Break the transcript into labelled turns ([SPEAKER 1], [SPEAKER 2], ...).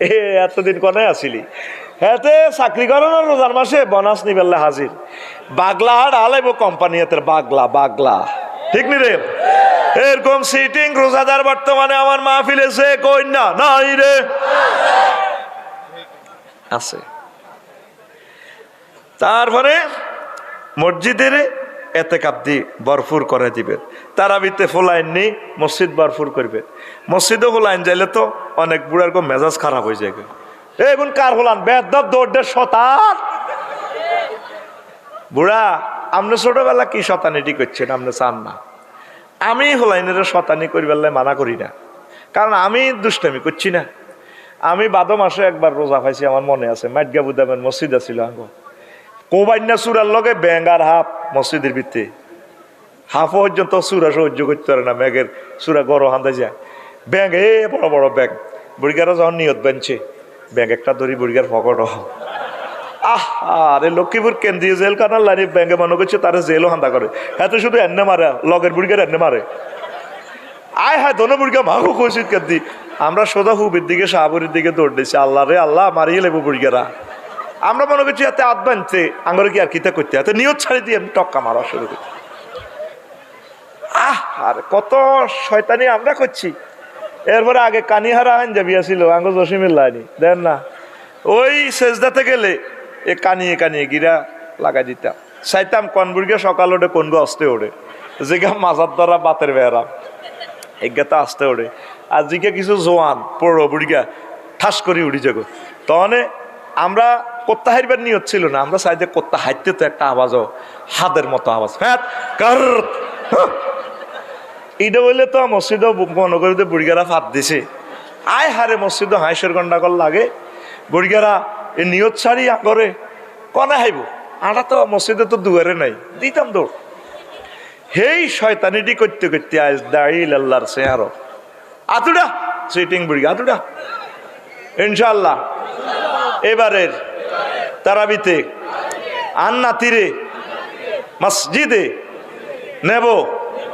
[SPEAKER 1] এ, এতদিন কনে আসিলি। হেতে চাকরি করো না রোজার মাসে, বনাস নিবেলে হাজির। বাগলা হাট আলাইব কোম্পানি এতে বাগলা বাগলা। ঠিক নি রে? এরকম সিটিং রোজাদার বর্তমানে আমার এসে কই না নাই রে। আছে। তারপরে মসজিদের এতে কাপদি বরফুর করে দিবেন। তারাবিতে ফোলাইন নি মসজিদ বরফুর করবে। মসজিদও ফোলাইন যাইলে তো অনেক বুড়ার কো মেজাজ খারাপ হয়ে যায় এগুন কার হলান বেদব দৌড়ে শতান। বুড়া আপনি ছোটবেলা কি শতানিটি করছেন? আপনি চান না। আমি হলাইনের শতানি করিবেলায় মানা করি না। কারণ আমি দুষ্টামি করছি না। আমি বাদ মাসে একবার রোজা পাইছি, আমার মনে আছে মাইটগা বুদামের মসজিদ আছিল আঙ্গ। কোবাইনা সুরার লগে ব্যাং আর হাফ মসজিদের ভিত্তি। হাফ পর্যন্ত সুরা সহ্য করতে পারে না ব্যাগের সুরা গরম হান্দা যায়। ব্যাগ, এ বড় বড় ব্যাগ। বুড়িগারা যখন নিয়ত বেঞ্চে ব্যাগ একটা ধরি বুড়িগার ফকট আহ, আরে লক্ষ্মীপুর কেন্দ্রীয় জেল কানার লাইনে ব্যাঙ্গে মনে করছে তারা জেলও হান্দা করে। এত শুধু এনে মারে, লগের বুড়িগার এনে মারে। আয় হায় দোনো বুড়িগা মাগো কৌশিক কেন্দ্রি। আমরা সোজা হুবের দিকে শাহপুরের দিকে দৌড় দিয়েছি আল্লাহ রে, আল্লাহ, মারিয়ে লেবো বুড়িগারা। আমরা মনে করছি এতে আত বানতে আঙ্গরে কি আর কিতা করতে? এত নিয়ত ছাড়ি দিয়ে আমি টক্কা মারা শুরু করি। আহ, আর কত শয়তানি আমরা করছি। এরপরে আগে কানিহারা আইন যাবি আসিল আঙ্গ জসিমের লাইনি। দেন না, ওই সেজদাতে গেলে এ কানিয়ে কানিয়ে গিরা লাগাই দিতাম। চাইতাম কনবুর্গে সকাল ওঠে কোন গো অস্তে ওঠে। যেগা মাজার দ্বারা বাতের বেড়া এগাতে আসতে ওঠে। আর জিকে কিছু জোয়ান, পড়ো বুড়িগা ঠাস করে উড়ি যাগো। তখন আমরা কোত্তা হারবার নিয়ত ছিল না। আমরা চাইতে কোত্তা হাইতে তো একটা আওয়াজও হাতের মতো আওয়াজ। হ্যাঁ। কার এটা বললে তো মসজিদও মনে করে তো বুড়িগারা ফাত দিছে। আয় হারে মসজিদও হাঁসের গন্ডাগর লাগে। বুড়িগারা এ নিয়ত ছাড়ি করে। কনে হাইব? আটা তো মসজিদে তো দুয়ারে নাই। দিতাম দৌড়। হেই শয়তানিটি করতে করতে আজ দাঁড়িয়ে আল্লাহর চেহারো আতুডা সিটিং বুড়ি আতুডা। ইনশাল্লাহ এবারের তারাবিতে আন্না তীরে মসজিদে নেব।